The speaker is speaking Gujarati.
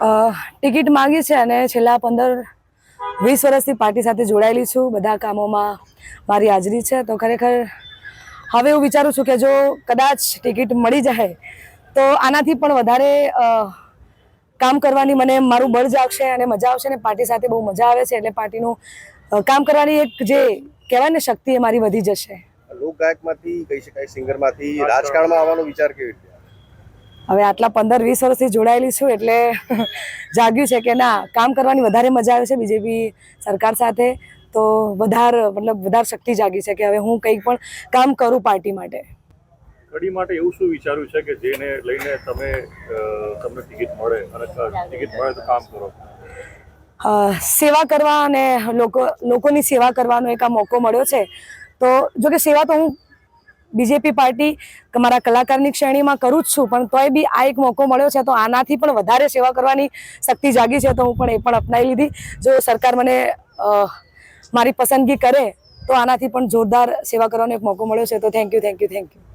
ટિકિટ માગી છે અને છેલ્લા પંદર, વીસ વર્ષથી પાર્ટી સાથે જોડાયેલી છું. બધા કામોમાં મારી હાજરી છે. તો ખરેખર હવે હું વિચારું છું કે જો કદાચ ટિકિટ મળી જાય, તો આનાથી પણ વધારે કામ કરવાની મને મારું બળ જાગશે અને મજા આવશે ને પાર્ટી સાથે બહુ મજા આવે છે એટલે પાર્ટીનું કામ કરવાની એક જે કહેવાય ને શક્તિ એ મારી વધી જશે. લોકગાયકમાંથી કહી શકાય, સિંગરમાંથી રાજકારણમાં આવવાનો વિચાર કેવી રીતે? હવે આટલા પંદર વીસ વર્ષથી જોડાયેલી છું એટલે જાગ્યું છે કે ના કામ કરવાની વધારે મજા આવે છે બીજેપી સરકાર સાથે. તો વધારે મતલબ વધારે શક્તિ જાગી છે કે હવે હું કંઈક પણ કામ કરું પાર્ટી માટે. કડી માટે એવું શું વિચાર્યું છે કે જેને લઈને તમે તમને ટિકિટ મળે અને ટિકિટ મળે તો કામ કરો? સેવા કરવા અને લોકો લોકોની સેવા કરવાનો એક આ મોકો મળ્યો છે. તો જો કે સેવા તો હું બીજેપી પાર્ટી મારા કલાકારની શ્રેણીમાં કરું જ છું, પણ તોય બી આ એક મોકો મળ્યો છે, તો આનાથી પણ વધારે સેવા કરવાની શક્તિ જાગી છે, તો હું પણ એ પણ અપનાવી લીધી. જો સરકાર મને મારી પસંદગી કરે, તો આનાથી પણ જોરદાર સેવા કરવાનો એક મોકો મળ્યો છે, તો thank you thank you thank you